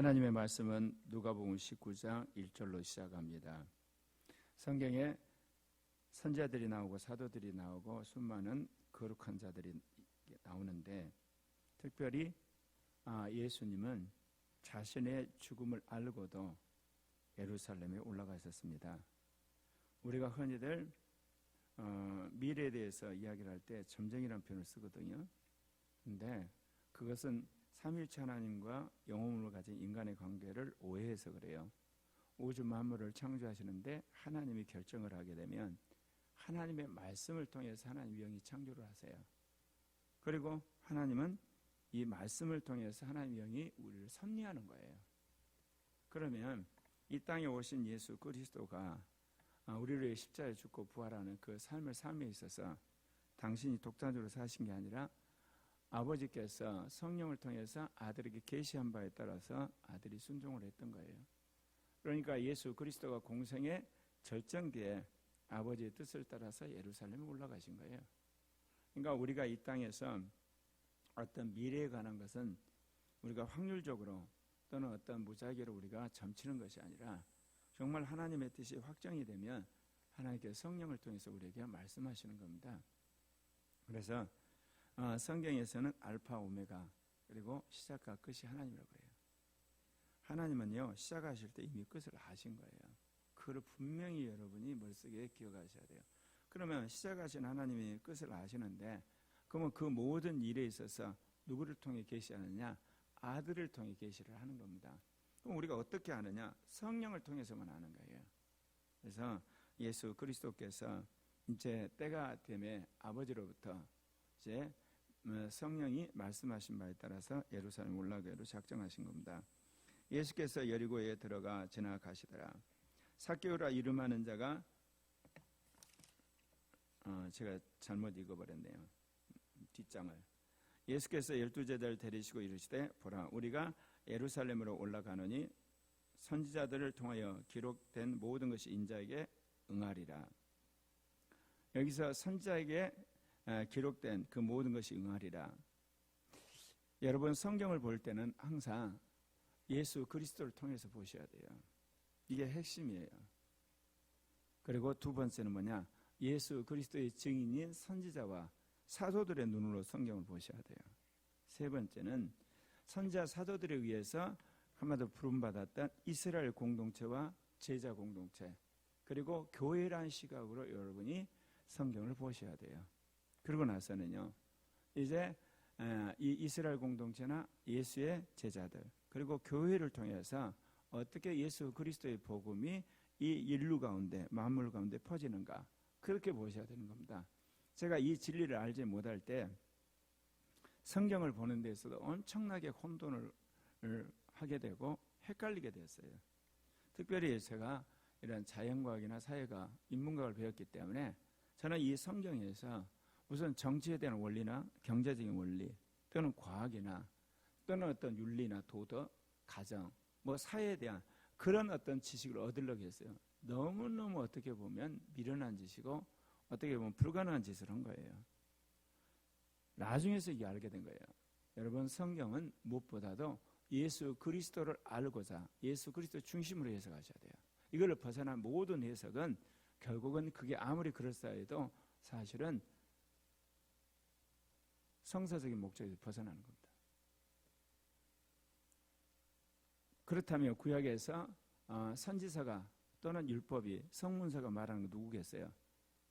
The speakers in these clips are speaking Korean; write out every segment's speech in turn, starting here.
하나님의 말씀은 누가복음 19장 1절로 시작합니다. 성경에 선자들이 나오고 사도들이 나오고 수많은 거룩한 자들이 나오는데 특별히 아, 예수님은 자신의 죽음을 알고도 예루살렘에 올라가 있었습니다. 우리가 흔히들 어, 미래에 대해서 이야기를 할 때 점쟁이라는 표현을 쓰거든요. 근데 그것은 삼일체 하나님과 영혼을 가진 인간의 관계를 오해해서 그래요. 우주 만물을 창조하시는데 하나님이 결정을 하게 되면 하나님의 말씀을 통해서 하나님 영이 창조를 하세요. 그리고 하나님은 이 말씀을 통해서 하나님 영이 우리를 섭리하는 거예요. 그러면 이 땅에 오신 예수 그리스도가 아, 우리를 위해 십자가에 죽고 부활하는 그 삶을 삶에 있어서 당신이 독자적으로 사신 게 아니라 아버지께서 성령을 통해서 아들에게 계시한 바에 따라서 아들이 순종을 했던 거예요. 그러니까 예수 그리스도가 공생의 절정기에 아버지의 뜻을 따라서 예루살렘에 올라가신 거예요. 그러니까 우리가 이 땅에서 어떤 미래에 관한 것은 우리가 확률적으로 또는 어떤 무작위로 우리가 점치는 것이 아니라 정말 하나님의 뜻이 확정이 되면 하나님께 성령을 통해서 우리에게 말씀하시는 겁니다. 그래서 어, 성경에서는 알파 오메가 그리고 시작과 끝이 하나님이라고 그래요. 하나님은요 시작하실 때 이미 끝을 아신 거예요. 그걸 분명히 여러분이 머릿속에 기억하셔야 돼요. 그러면 시작하신 하나님이 끝을 아시는데 그러면 그 모든 일에 있어서 누구를 통해 계시하느냐? 아들을 통해 계시를 하는 겁니다. 그럼 우리가 어떻게 아느냐? 성령을 통해서만 아는 거예요. 그래서 예수 그리스도께서 이제 때가 되면 아버지로부터 이제 어, 성령이 말씀하신 바에 따라서 예루살렘 올라가기로 작정하신 겁니다. 예수께서 여리고에 들어가 지나가시더라. 사개오라 이름하는 자가 어, 제가 잘못 읽어버렸네요. 뒷장을 예수께서 열두 제자를 데리시고 이르시되 보라 우리가 예루살렘으로 올라가노니 선지자들을 통하여 기록된 모든 것이 인자에게 응하리라. 여기서 선지자에게 기록된 그 모든 것이 응하리라. 여러분 성경을 볼 때는 항상 예수 그리스도를 통해서 보셔야 돼요. 이게 핵심이에요. 그리고 두 번째는 뭐냐? 예수 그리스도의 증인인 선지자와 사도들의 눈으로 성경을 보셔야 돼요. 세 번째는 선지자 사도들에 의해서 한마디로 부름받았던 이스라엘 공동체와 제자 공동체 그리고 교회라는 시각으로 여러분이 성경을 보셔야 돼요. 그러고 나서는요. 이제 이 이스라엘 공동체나 예수의 제자들 그리고 교회를 통해서 어떻게 예수 그리스도의 복음이 이 인류 가운데 만물 가운데 퍼지는가 그렇게 보셔야 되는 겁니다. 제가 이 진리를 알지 못할 때 성경을 보는 데서도 엄청나게 혼돈을 하게 되고 헷갈리게 됐어요. 특별히 제가 이런 자연과학이나 사회가 인문학을 배웠기 때문에 저는 이 성경에서 우선 정치에 대한 원리나 경제적인 원리 또는 과학이나 또는 어떤 윤리나 도덕, 가정, 뭐 사회에 대한 그런 어떤 지식을 얻으려고 했어요. 너무너무 어떻게 보면 미련한 짓이고 어떻게 보면 불가능한 짓을 한 거예요. 나중에서 이게 알게 된 거예요. 여러분 성경은 무엇보다도 예수 그리스도를 알고자 예수 그리스도 중심으로 해석하셔야 돼요. 이걸 벗어난 모든 해석은 결국은 그게 아무리 그럴싸해도 사실은 성사적인 목적에서 벗어나는 겁니다. 그렇다면 구약에서 어, 선지서가 또는 율법이 성문서가 말하는 거 누구겠어요?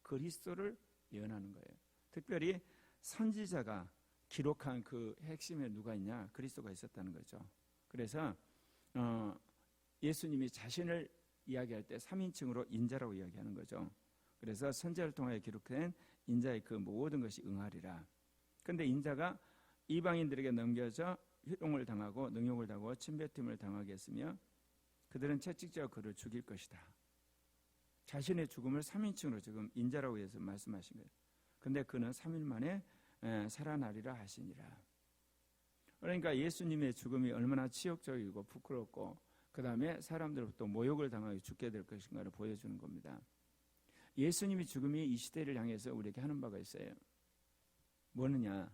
그리스도를 예언하는 거예요. 특별히 선지자가 기록한 그 핵심에 누가 있냐? 그리스도가 있었다는 거죠. 그래서 어, 예수님이 자신을 이야기할 때 3인칭으로 인자라고 이야기하는 거죠. 그래서 선지자를 통해 기록된 인자의 그 모든 것이 응하리라. 근데 인자가 이방인들에게 넘겨져 희롱을 당하고 능욕을 당하고 침뱉음을 당하게 했으며 그들은 채찍자로 그를 죽일 것이다. 자신의 죽음을 3인칭으로 지금 인자라고 해서 말씀하신 거예요. 근데 그는 3일 만에 살아나리라 하시니라. 그러니까 예수님의 죽음이 얼마나 치욕적이고 부끄럽고 그 다음에 사람들로부터 모욕을 당하여 죽게 될 것인가를 보여주는 겁니다. 예수님의 죽음이 이 시대를 향해서 우리에게 하는 바가 있어요. 뭐느냐?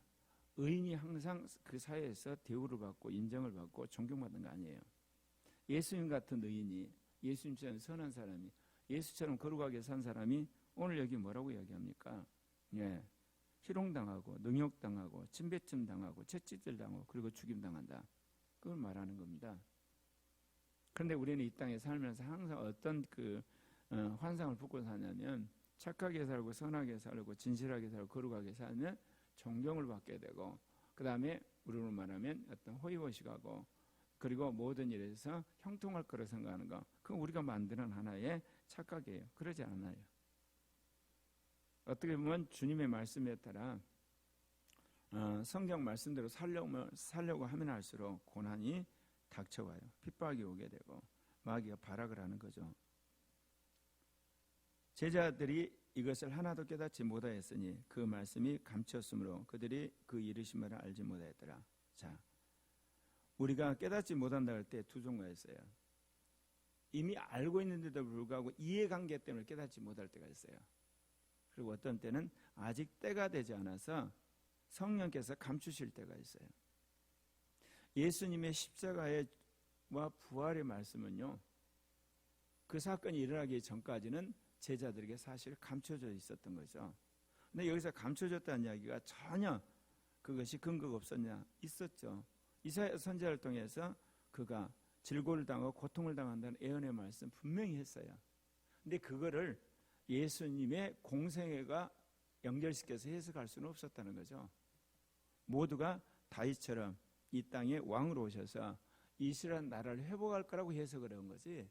의인이 항상 그 사회에서 대우를 받고 인정을 받고 존경받는 거 아니에요. 예수님 같은 의인이 예수님처럼 선한 사람이 예수처럼 거룩하게 산 사람이 오늘 여기 뭐라고 이야기합니까? 예. 희롱당하고 능욕당하고 침배점 당하고 채찍질 당하고 그리고 죽임 당한다. 그걸 말하는 겁니다. 그런데 우리는 이 땅에 살면서 항상 어떤 그 어, 환상을 품고 사냐면 착하게 살고 선하게 살고 진실하게 살고 거룩하게 살면 존경을 받게 되고 그 다음에 우리로 말하면 어떤 호의호식하고 그리고 모든 일에서 형통할 거라 생각하는 거 그건 우리가 만드는 하나의 착각이에요. 그러지 않아요. 어떻게 보면 주님의 말씀에 따라 어, 성경 말씀대로 살려고, 살려고 하면 할수록 고난이 닥쳐와요. 핍박이 오게 되고 마귀가 발악을 하는 거죠. 제자들이 이것을 하나도 깨닫지 못하였으니 그 말씀이 감췄으므로 그들이 그 이르심을 알지 못하였더라. 자, 우리가 깨닫지 못한다 할 때 두 종류가 있어요. 이미 알고 있는데도 불구하고 이해관계 때문에 깨닫지 못할 때가 있어요. 그리고 어떤 때는 아직 때가 되지 않아서 성령께서 감추실 때가 있어요. 예수님의 십자가의 와 부활의 말씀은요. 그 사건이 일어나기 전까지는 제자들에게 사실 감춰져 있었던 거죠. 근데 여기서 감춰졌다는 이야기가 전혀 그것이 근거가 없었냐? 있었죠. 이사야 선지자를 통해서 그가 질고를 당하고 고통을 당한다는 예언의 말씀 분명히 했어요. 근데 그거를 예수님의 공생애가 연결시켜서 해석할 수는 없었다는 거죠. 모두가 다윗처럼 이 땅에 왕으로 오셔서 이스라엘 나라를 회복할 거라고 해석을 한 거지.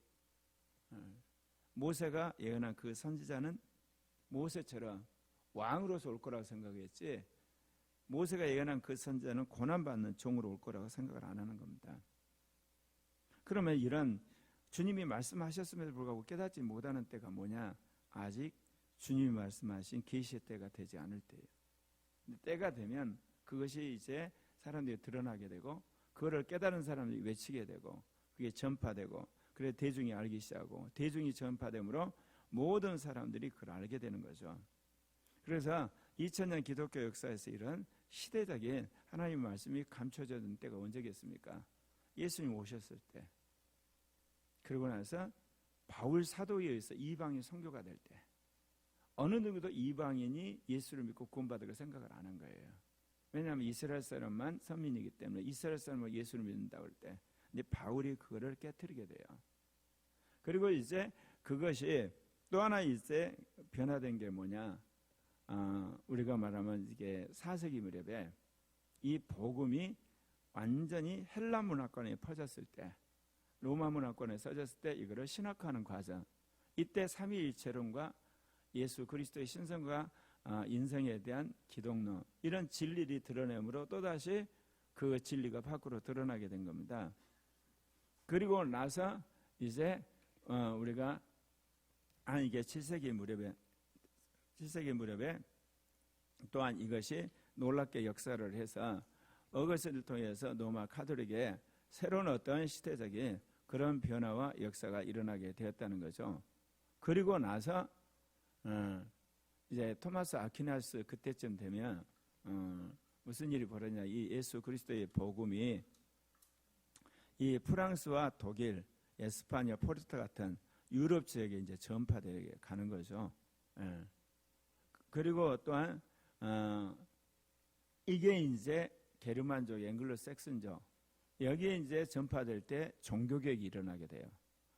어. 모세가 예언한 그 선지자는 모세처럼 왕으로서 올 거라고 생각했지. 모세가 예언한 그 선지자는 고난받는 종으로 올 거라고 생각을 안 하는 겁니다. 그러면 이런 주님이 말씀하셨음에도 불구하고 깨닫지 못하는 때가 뭐냐? 아직 주님이 말씀하신 계시의 때가 되지 않을 때예요. 때가 되면 그것이 이제 사람들이 드러나게 되고 그거를 깨달은 사람들이 외치게 되고 그게 전파되고 그래 대중이 알기 시작하고 대중이 전파되므로 모든 사람들이 그걸 알게 되는 거죠. 그래서 2000년 기독교 역사에서 이런 시대적인 하나님 말씀이 감춰졌던 때가 언제겠습니까? 예수님 오셨을 때. 그러고 나서 바울 사도에 의해서 이방인 선교가 될 때. 어느 누구도 이방인이 예수를 믿고 구원받을 생각을 안 한 거예요. 왜냐하면 이스라엘 사람만 선민이기 때문에 이스라엘 사람은 예수를 믿는다고 할 때. 근데 바울이 그거를 깨뜨리게 돼요. 그리고 이제 그것이 또 하나 이제 변화된 게 뭐냐? 어, 우리가 말하면 이게 사세기 무렵에 이 복음이 완전히 헬라 문화권에 퍼졌을 때, 로마 문화권에 써졌을 때 이거를 신학화하는 과정. 이때 삼위일체론과 예수 그리스도의 신성과 어, 인생에 대한 기독론 이런 진리를 드러내므로 또다시 그 진리가 밖으로 드러나게 된 겁니다. 그리고 나서 이제 어, 우리가 아 이게 7세기 무렵에 7세기 무렵에 또한 이것이 놀랍게 역사를 해서 어거스를 통해서 노마 카톨릭에 새로운 어떤 시대적인 그런 변화와 역사가 일어나게 되었다는 거죠. 그리고 나서 어, 이제 토마스 아퀴나스 그때쯤 되면 어, 무슨 일이 벌어지냐 이 예수 그리스도의 복음이 이 프랑스와 독일, 에스파냐, 포르투 같은 유럽 지역에 이제 전파되게 가는 거죠. 예. 그리고 또한 어, 이게 이제 게르만족, 앵글로 섹슨족 여기에 이제 전파될 때 종교개혁이 일어나게 돼요.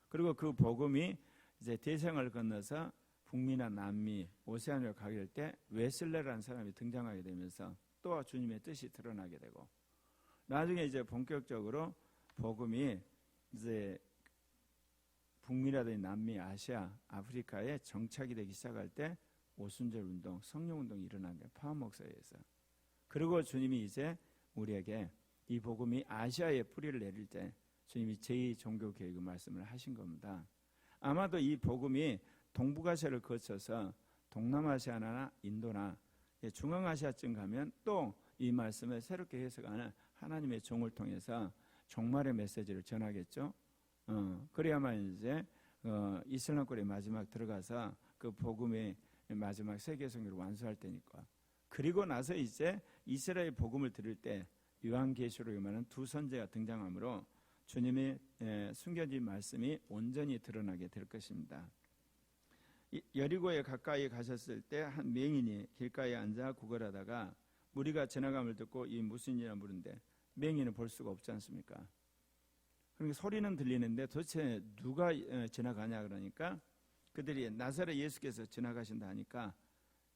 그리고 그 복음이 이제 대성을 건너서 북미나 남미, 오세아니아 가게 될 때 웨슬레라는 사람이 등장하게 되면서 또 주님의 뜻이 드러나게 되고 나중에 이제 본격적으로 복음이 이제 북미라든지 남미, 아시아, 아프리카에 정착이 되기 시작할 때 오순절 운동, 성령 운동이 일어난 게 파워 목사에서. 그리고 주님이 이제 우리에게 이 복음이 아시아에 뿌리를 내릴 때 주님이 제2 종교 계획 말씀을 하신 겁니다. 아마도 이 복음이 동북아시아를 거쳐서 동남아시아나 인도나 중앙아시아쯤 가면 또 이 말씀을 새롭게 해석하는 하나님의 종을 통해서 종말의 메시지를 전하겠죠. 어, 그래야만 이제 어, 이슬람권의 마지막 들어가서 그 복음의 마지막 세계 성경을 완수할 테니까. 그리고 나서 이제 이스라엘 복음을 들을 때 요한계시록에 말하는 두 선제가 등장하므로 주님의 에, 숨겨진 말씀이 온전히 드러나게 될 것입니다. 이- 여리고에 가까이 가셨을 때 한 맹인이 길가에 앉아 구걸하다가 무리가 지나감을 듣고 이 무슨 일이냐 물은데 맹인은 볼 수가 없지 않습니까? 그러니까 소리는 들리는데 도대체 누가 어, 지나가냐 그러니까 그들이 나사렛 예수께서 지나가신다 하니까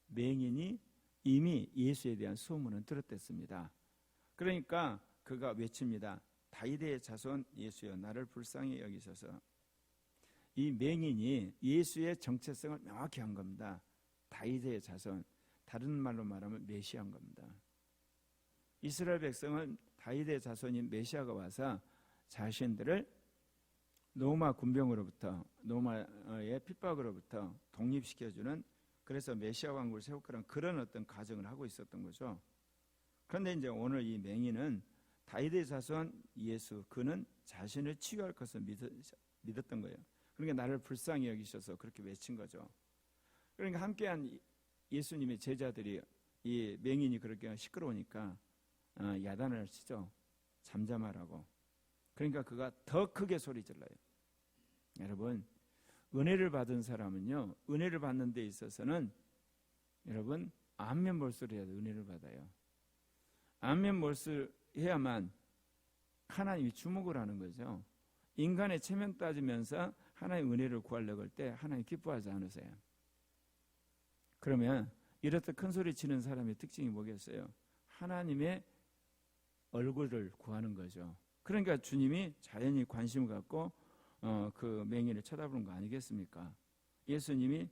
맹인이 이미 예수에 대한 소문은 들었댔습니다. 그러니까 그가 외칩니다. 다윗의 자손 예수여 나를 불쌍히 여기소서. 이 맹인이 예수의 정체성을 명확히 한 겁니다. 다윗의 자손, 다른 말로 말하면 메시아인 겁니다. 이스라엘 백성은 다윗의 자손인 메시아가 와서 자신들을 로마 군병으로부터 로마의 핍박으로부터 독립시켜주는 그래서 메시아 왕국을 세울 거란 그런 어떤 가정을 하고 있었던 거죠. 그런데 이제 오늘 이 맹인은 다윗의 자손 예수 그는 자신을 치유할 것을 믿었, 믿었던 거예요. 그러니까 나를 불쌍히 여기셔서 그렇게 외친 거죠. 그러니까 함께한 예수님의 제자들이 이 맹인이 그렇게 시끄러우니까 어, 야단을 치죠. 잠잠하라고. 그러니까 그가 더 크게 소리 질러요. 여러분, 은혜를 받은 사람은요, 은혜를 받는 데 있어서는 여러분, 안면 몰수를 해야 돼, 은혜를 받아요. 안면 몰수를 해야만 하나님이 주목을 하는 거죠. 인간의 체면 따지면서 하나님의 은혜를 구하려고 할 때 하나님 기뻐하지 않으세요. 그러면 이렇듯 큰 소리 치는 사람의 특징이 뭐겠어요? 하나님의 얼굴을 구하는 거죠. 그러니까 주님이 자연히 관심을 갖고 어, 그 맹인을 쳐다보는 거 아니겠습니까? 예수님이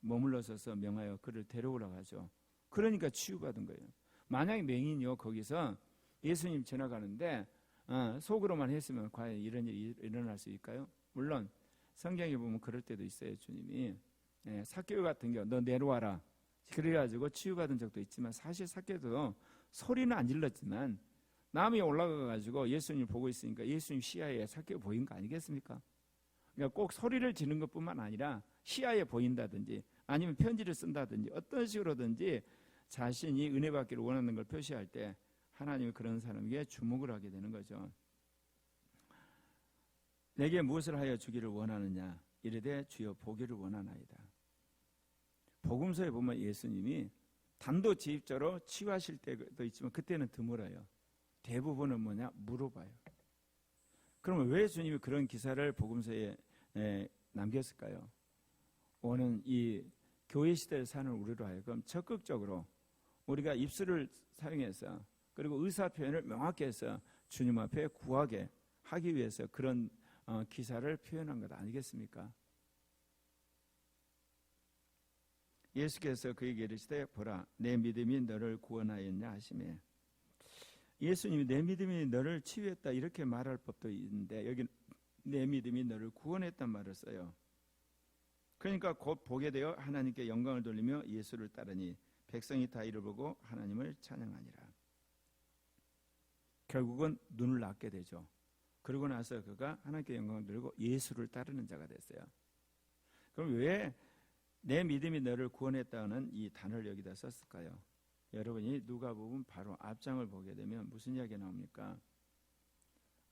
머물러서서 명하여 그를 데려오라고 하죠. 그러니까 치유받은 거예요. 만약에 맹인이요 거기서 예수님 지나가는데 어, 속으로만 했으면 과연 이런 일이 일어날 수 있을까요? 물론 성경에 보면 그럴 때도 있어요. 주님이 예, 사케오 같은 경우 너 내려와라. 그래가지고 치유받은 적도 있지만 사실 사케도 소리는 안 질렀지만 남이 올라가 가지고 예수님 보고 있으니까 예수님 시야에 사케오 보인 거 아니겠습니까? 그러니까 꼭 소리를 지는 것뿐만 아니라 시야에 보인다든지 아니면 편지를 쓴다든지 어떤 식으로든지 자신이 은혜 받기를 원하는 걸 표시할 때 하나님이 그런 사람에게 주목을 하게 되는 거죠. 내게 무엇을 하여 주기를 원하느냐 이르되 주여 보기를 원하나이다. 복음서에 보면 예수님이 단도직입적으로 치유하실 때도 있지만 그때는 드물어요. 대부분은 뭐냐 물어봐요. 그러면 왜 주님이 그런 기사를 복음서에 에, 남겼을까요? 오는 이 교회 시대를 사는 우리로 하여금 적극적으로 우리가 입술을 사용해서 그리고 의사 표현을 명확히 해서 주님 앞에 구하게 하기 위해서 그런 어, 기사를 표현한 것 아니겠습니까? 예수께서 그에게 이르시되 보라 내 믿음이 너를 구원하였냐 하시매 예수님이 내 믿음이 너를 치유했다 이렇게 말할 법도 있는데 여기 내 믿음이 너를 구원했단 말을 써요. 그러니까 곧 보게 되어 하나님께 영광을 돌리며 예수를 따르니 백성이 다 이를 보고 하나님을 찬양하니라. 결국은 눈을 낳게 되죠. 그러고 나서 그가 하나님께 영광을 돌리고 예수를 따르는 자가 됐어요. 그럼 왜 내 믿음이 너를 구원했다는 이 단어를 여기다 썼을까요? 여러분이 누가 보면 바로 앞장을 보게 되면 무슨 이야기가 나옵니까?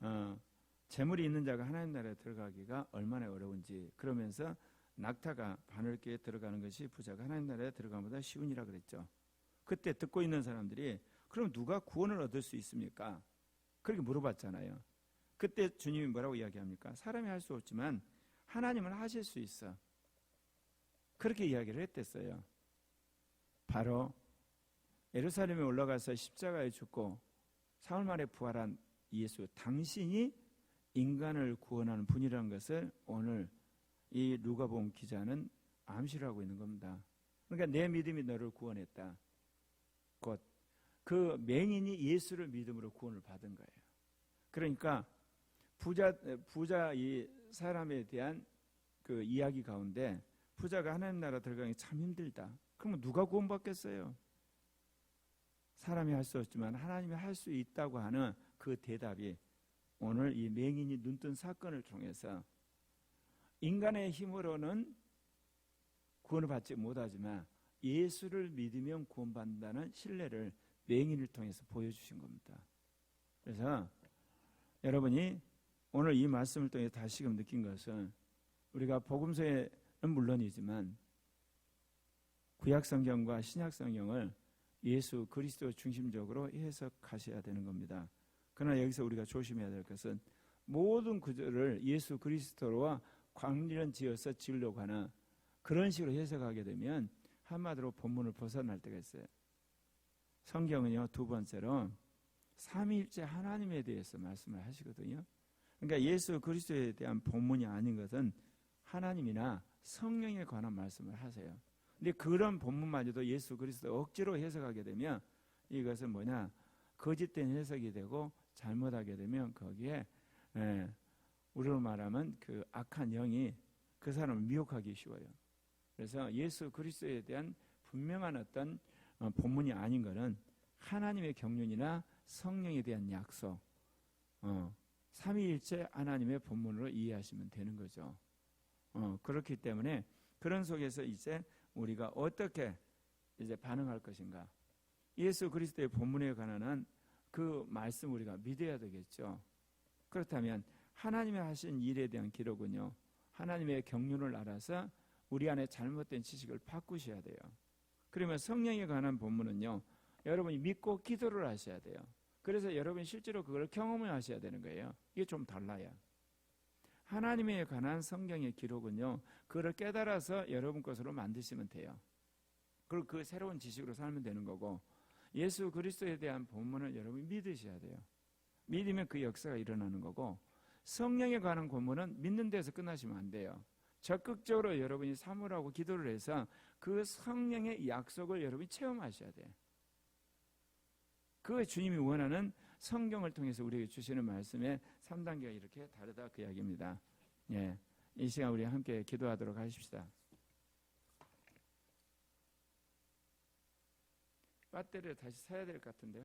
어, 재물이 있는 자가 하나님 나라에 들어가기가 얼마나 어려운지 그러면서 낙타가 바늘기에 들어가는 것이 부자가 하나님 나라에 들어가보다 쉬운이라 그랬죠. 그때 듣고 있는 사람들이 그럼 누가 구원을 얻을 수 있습니까? 그렇게 물어봤잖아요. 그때 주님이 뭐라고 이야기합니까? 사람이 할 수 없지만 하나님은 하실 수 있어. 그렇게 이야기를 했댔어요. 바로 예루살렘에 올라가서 십자가에 죽고 사흘 만에 부활한 예수 당신이 인간을 구원하는 분이라는 것을 오늘 이 누가복음 기자는 암시를 하고 있는 겁니다. 그러니까 내 믿음이 너를 구원했다. 곧 그 맹인이 예수를 믿음으로 구원을 받은 거예요. 그러니까 부자 부자 이 사람에 대한 그 이야기 가운데 부자가 하나님 나라 들어가기 참 힘들다. 그러면 누가 구원받겠어요? 사람이 할 수 없지만 하나님이 할 수 있다고 하는 그 대답이 오늘 이 맹인이 눈뜬 사건을 통해서 인간의 힘으로는 구원을 받지 못하지만 예수를 믿으면 구원받는다는 신뢰를 맹인을 통해서 보여주신 겁니다. 그래서 여러분이 오늘 이 말씀을 통해 다시금 느낀 것은 우리가 복음서에는 물론이지만 구약 성경과 신약 성경을 예수 그리스도 중심적으로 해석하셔야 되는 겁니다. 그러나 여기서 우리가 조심해야 될 것은 모든 구절을 예수 그리스도와 관련 지어서 지으려고 하는 그런 식으로 해석하게 되면 한마디로 본문을 벗어날 때가 있어요. 성경은요 두 번째로 삼위일체 하나님에 대해서 말씀을 하시거든요. 그러니까 예수 그리스도에 대한 본문이 아닌 것은 하나님이나 성령에 관한 말씀을 하세요. 근데 그런 본문마저도 예수 그리스도 억지로 해석하게 되면 이것은 뭐냐 거짓된 해석이 되고 잘못하게 되면 거기에 예, 우리로 말하면 그 악한 영이 그 사람을 미혹하기 쉬워요. 그래서 예수 그리스도에 대한 분명한 어떤 어, 본문이 아닌 것은 하나님의 경륜이나 성령에 대한 약속, 어, 삼위일체 하나님의 본문으로 이해하시면 되는 거죠. 어, 그렇기 때문에 그런 속에서 이제 우리가 어떻게 이제 반응할 것인가? 예수 그리스도의 본문에 관한 그 말씀 우리가 믿어야 되겠죠. 그렇다면 하나님의 하신 일에 대한 기록은요. 하나님의 경륜을 알아서 우리 안에 잘못된 지식을 바꾸셔야 돼요. 그러면 성령에 관한 본문은요. 여러분이 믿고 기도를 하셔야 돼요. 그래서 여러분이 실제로 그걸 경험을 하셔야 되는 거예요. 이게 좀 달라요. 하나님에 관한 성경의 기록은요. 그걸 깨달아서 여러분 것으로 만드시면 돼요. 그리고 그 새로운 지식으로 살면 되는 거고 예수 그리스도에 대한 본문을 여러분이 믿으셔야 돼요. 믿으면 그 역사가 일어나는 거고 성령에 관한 본문은 믿는 데서 끝나시면 안 돼요. 적극적으로 여러분이 사모하고 기도를 해서 그 성령의 약속을 여러분이 체험하셔야 돼요. 그 주님이 원하는 성경을 통해서 우리에게 주시는 말씀의 3단계가 이렇게 다르다 그 이야기입니다. 예. 이 시간 우리 함께 기도하도록 하십시다. 배터리를 다시 사야 될 것 같은데요.